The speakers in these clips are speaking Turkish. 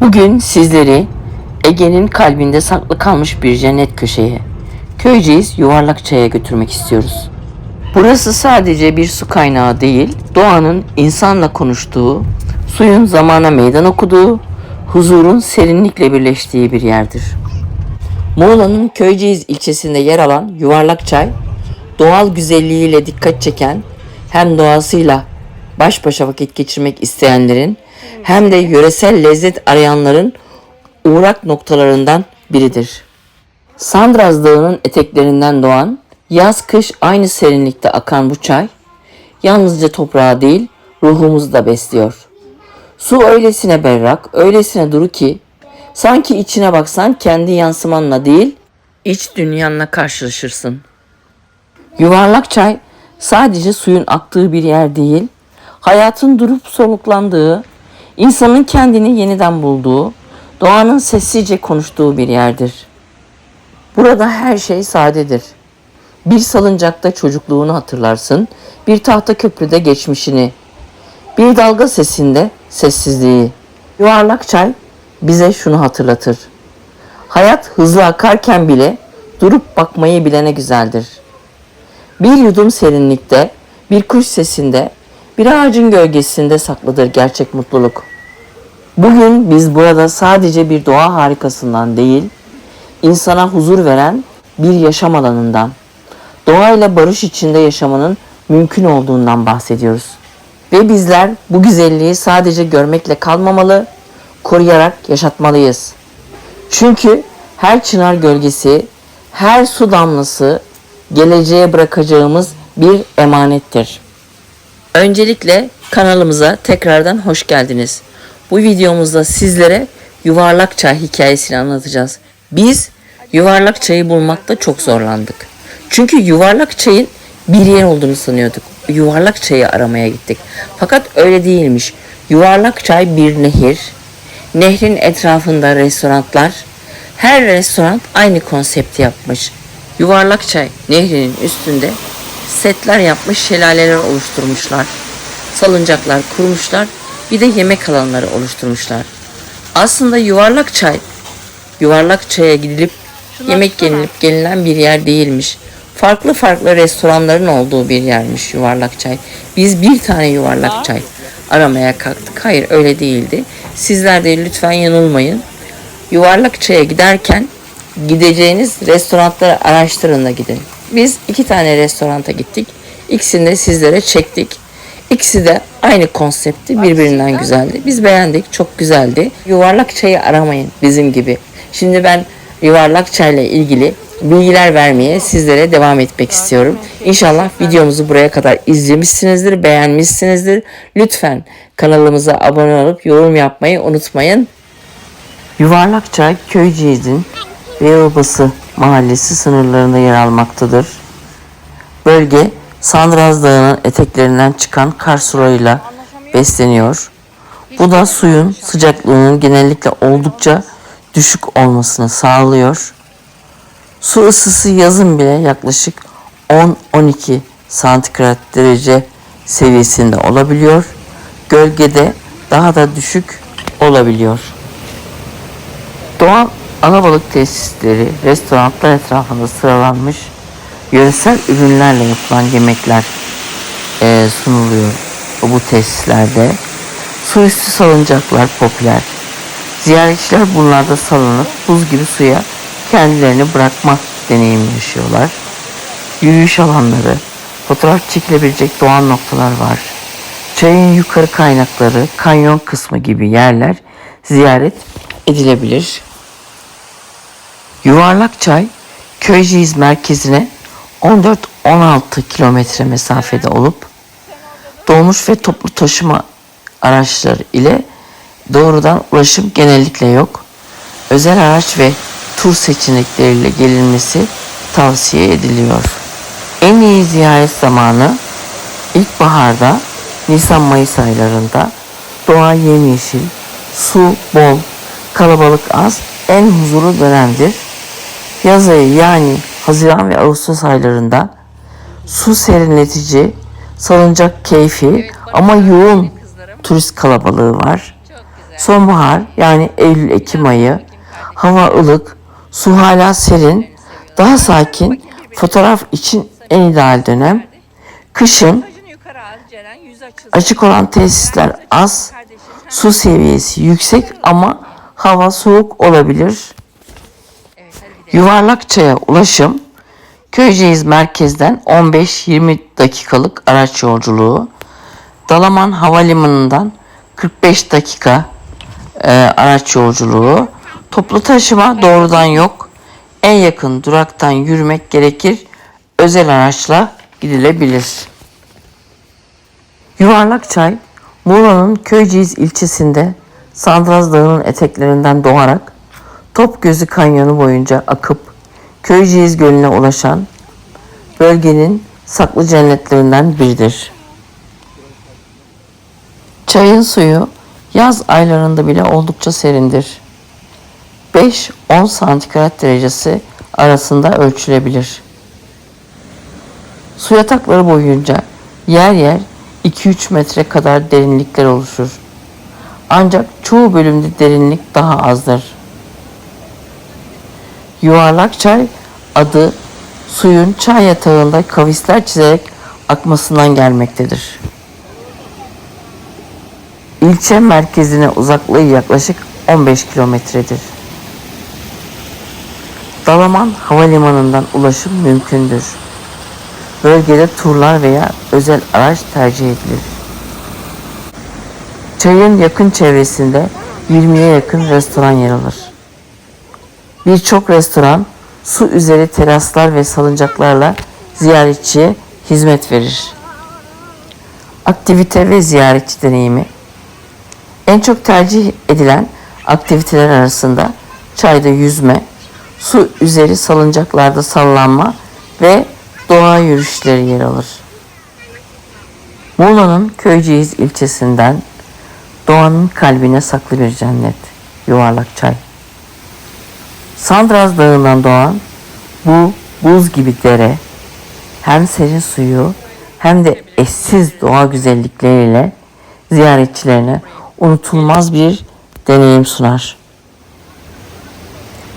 Bugün sizleri Ege'nin kalbinde saklı kalmış bir cennet köşeye, Köyceğiz Yuvarlakçay'a götürmek istiyoruz. Burası sadece bir su kaynağı değil, doğanın insanla konuştuğu, suyun zamana meydan okuduğu, huzurun serinlikle birleştiği bir yerdir. Muğla'nın Köyceğiz ilçesinde yer alan Yuvarlakçay, doğal güzelliğiyle dikkat çeken, hem doğasıyla baş başa vakit geçirmek isteyenlerin hem de yöresel lezzet arayanların uğrak noktalarından biridir. Sandraz Dağı'nın eteklerinden doğan, yaz kış aynı serinlikte akan bu çay, yalnızca toprağı değil, ruhumuzu da besliyor. Su öylesine berrak, öylesine duru ki, sanki içine baksan kendi yansımanla değil, iç dünyanla karşılaşırsın. Yuvarlak çay sadece suyun aktığı bir yer değil, hayatın durup soluklandığı, insanın kendini yeniden bulduğu, doğanın sessizce konuştuğu bir yerdir. Burada her şey sadedir. Bir salıncakta çocukluğunu hatırlarsın, bir tahta köprüde geçmişini, bir dalga sesinde sessizliği. Yuvarlak çay bize şunu hatırlatır. Hayat hızlı akarken bile durup bakmayı bilene güzeldir. Bir yudum serinlikte, bir kuş sesinde, bir ağacın gölgesinde saklıdır gerçek mutluluk. Bugün biz burada sadece bir doğa harikasından değil, insana huzur veren bir yaşam alanından, doğayla barış içinde yaşamanın mümkün olduğundan bahsediyoruz. Ve bizler bu güzelliği sadece görmekle kalmamalı, koruyarak yaşatmalıyız. Çünkü her çınar gölgesi, her su damlası geleceğe bırakacağımız bir emanettir. Öncelikle kanalımıza tekrardan hoş geldiniz. Bu videomuzda sizlere yuvarlak çay hikayesini anlatacağız. Biz yuvarlak çayı bulmakta çok zorlandık. Çünkü yuvarlak çayın bir yer olduğunu sanıyorduk. Yuvarlak çayı aramaya gittik. Fakat öyle değilmiş. Yuvarlak çay bir nehir. Nehrin etrafında restoranlar. Her restoran aynı konsepti yapmış. Yuvarlak çay nehrinin üstünde setler yapmış, şelaleler oluşturmuşlar. Salıncaklar kurmuşlar. Bir de yemek alanları oluşturmuşlar. Aslında yuvarlak çay, yuvarlak çaya gidilip yemek yenilip gelinen bir yer değilmiş. Farklı farklı restoranların olduğu bir yermiş yuvarlak çay. Biz bir tane yuvarlak çay aramaya kalktık. Hayır öyle değildi. Sizler de lütfen yanılmayın. Yuvarlak çaya giderken gideceğiniz restoranları araştırın da gidin. Biz iki tane restoranta gittik. İkisini de sizlere çektik. İkisi de aynı konsepti birbirinden güzeldi. Biz beğendik. Çok güzeldi. Yuvarlak çayı aramayın bizim gibi. Şimdi ben yuvarlak çayla ilgili bilgiler vermeye sizlere devam etmek istiyorum. İnşallah videomuzu buraya kadar izlemişsinizdir, beğenmişsinizdir. Lütfen kanalımıza abone olup yorum yapmayı unutmayın. Yuvarlakçay Köyceğiz'in Beyobası mahallesi sınırlarında yer almaktadır. Bölge Sandraz Dağı'nın eteklerinden çıkan kar sularıyla besleniyor. Bu da suyun sıcaklığının genellikle oldukça düşük olmasını sağlıyor. Su ısısı yazın bile yaklaşık 10-12 santigrat derece seviyesinde olabiliyor. Gölgede daha da düşük olabiliyor. Doğal alabalık tesisleri, restoranlar etrafında sıralanmış yöresel ürünlerle yapılan yemekler eee, sunuluyor bu tesislerde. Su üstü salıncaklar popüler. Ziyaretçiler bunlarda salınıp buz gibi suya kendilerini bırakma deneyimi yaşıyorlar. Yürüyüş alanları, fotoğraf çekilebilecek doğal noktalar var. Çayın yukarı kaynakları, kanyon kısmı gibi yerler ziyaret edilebilir. Yuvarlak Çay, Köyceğiz merkezine 14-16 kilometre mesafede olup dolmuş ve toplu taşıma araçları ile doğrudan ulaşım genellikle yok. Özel araç ve tur seçenekleriyle gelinmesi tavsiye ediliyor. En iyi ziyaret zamanı ilkbaharda Nisan-Mayıs aylarında doğa yemyeşil, su bol, kalabalık az, en huzurlu dönemdir. Yaz ayı yani Haziran ve Ağustos aylarında su serinletici, salıncak keyfi ama yoğun turist kalabalığı var. Sonbahar yani Eylül-Ekim ayı. Hava ılık, su hala serin, daha sakin. Fotoğraf için en ideal dönem. Kışın açık olan tesisler az, su seviyesi yüksek ama hava soğuk olabilir. Yuvarlak çaya ulaşım Köyceğiz merkezden 15-20 dakikalık araç yolculuğu. Dalaman Havalimanı'ndan 45 dakika e, araç yolculuğu. Toplu taşıma doğrudan yok. En yakın duraktan yürümek gerekir. Özel araçla gidilebilir. Yuvarlak Çay, Muğla'nın Köyceğiz ilçesinde Sandraz Dağı'nın eteklerinden doğarak Topgözü Kanyonu boyunca akıp Köyceğiz Gölü'ne ulaşan bölgenin saklı cennetlerinden biridir. Çayın suyu yaz aylarında bile oldukça serindir. 5-10 santigrat derecesi arasında ölçülebilir. Su yatakları boyunca yer yer 2-3 metre kadar derinlikler oluşur. Ancak çoğu bölümde derinlik daha azdır. Yuvarlak çay adı suyun çay yatağında kavisler çizerek akmasından gelmektedir. İlçe merkezine uzaklığı yaklaşık 15 kilometredir. Dalaman Havalimanı'ndan ulaşım mümkündür. Bölgede turlar veya özel araç tercih edilir. Çayın yakın çevresinde 20'ye yakın restoran yer alır. Birçok restoran su üzeri teraslar ve salıncaklarla ziyaretçiye hizmet verir. Aktivite ve ziyaretçi deneyimi en çok tercih edilen aktiviteler arasında çayda yüzme, su üzeri salıncaklarda sallanma ve doğa yürüyüşleri yer alır. Muğla'nın Köyceğiz ilçesinden doğanın kalbine saklı bir cennet, yuvarlak çay. Sandraz Dağı'ndan doğan bu buz gibi dere hem serin suyu hem de eşsiz doğa güzellikleriyle ziyaretçilerine unutulmaz bir deneyim sunar.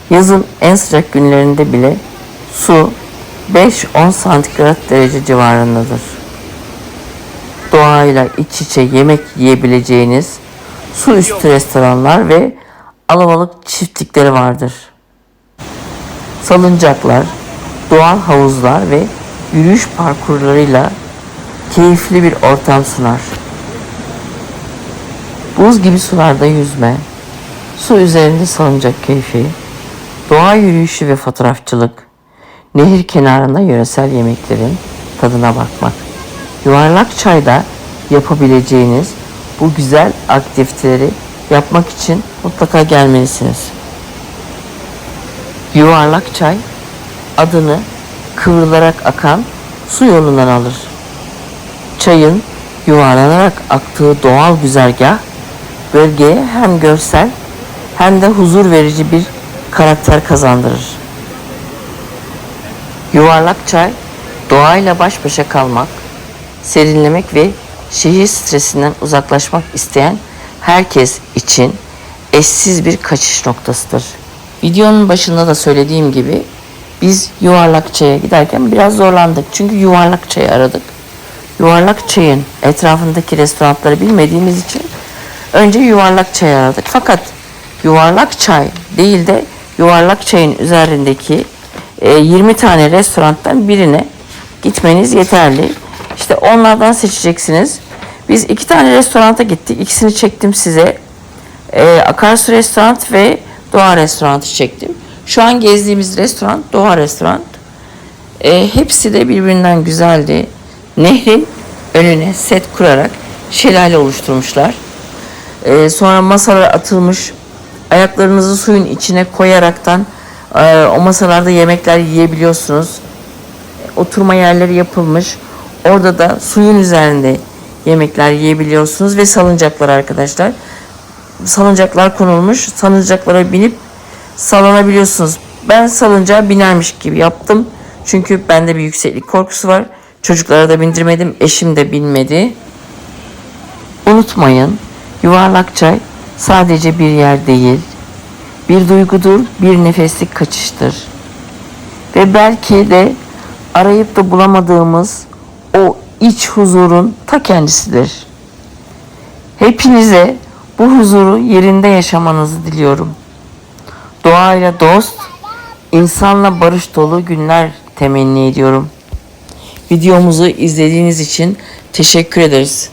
Yazın en sıcak günlerinde bile su 5-10 santigrat derece civarındadır. Doğayla iç içe yemek yiyebileceğiniz su üstü restoranlar ve alabalık çiftlikleri vardır. Salıncaklar, doğal havuzlar ve yürüyüş parkurlarıyla keyifli bir ortam sunar. Buz gibi sularda yüzme, su üzerinde salıncak keyfi, doğa yürüyüşü ve fotoğrafçılık, nehir kenarında yöresel yemeklerin tadına bakmak. Yuvarlak çayda yapabileceğiniz bu güzel aktiviteleri yapmak için mutlaka gelmelisiniz. Yuvarlak çay adını kıvrılarak akan su yolundan alır. Çayın yuvarlanarak aktığı doğal güzergah bölgeye hem görsel hem de huzur verici bir karakter kazandırır. Yuvarlak çay doğayla baş başa kalmak, serinlemek ve şehir stresinden uzaklaşmak isteyen herkes için eşsiz bir kaçış noktasıdır. Videonun başında da söylediğim gibi biz yuvarlak çaya giderken biraz zorlandık. Çünkü yuvarlak çayı aradık. Yuvarlak çayın etrafındaki restoranları bilmediğimiz için önce yuvarlak çay aradık. Fakat yuvarlak çay değil de yuvarlak çayın üzerindeki e, 20 tane restorandan birine gitmeniz yeterli. İşte onlardan seçeceksiniz. Biz iki tane restoranta gittik. İkisini çektim size. E, Akarsu Restoran ve Doğa Restoranı çektim. Şu an gezdiğimiz restoran Doğa Restoran. E, hepsi de birbirinden güzeldi. Nehrin önüne set kurarak şelale oluşturmuşlar. E, sonra masalar atılmış. Ayaklarınızı suyun içine koyaraktan e, o masalarda yemekler yiyebiliyorsunuz. Oturma yerleri yapılmış. Orada da suyun üzerinde yemekler yiyebiliyorsunuz ve salıncaklar arkadaşlar. Salıncaklar konulmuş. Salıncaklara binip sallanabiliyorsunuz. Ben salıncağa binermiş gibi yaptım. Çünkü bende bir yükseklik korkusu var. Çocuklara da bindirmedim. Eşim de binmedi. Unutmayın yuvarlak çay sadece bir yer değil, bir duygudur, bir nefeslik kaçıştır. Ve belki de arayıp da bulamadığımız o iç huzurun ta kendisidir. Hepinize bu huzuru yerinde yaşamanızı diliyorum. Doğayla dost, insanla barış dolu günler temenni ediyorum. Videomuzu izlediğiniz için teşekkür ederiz.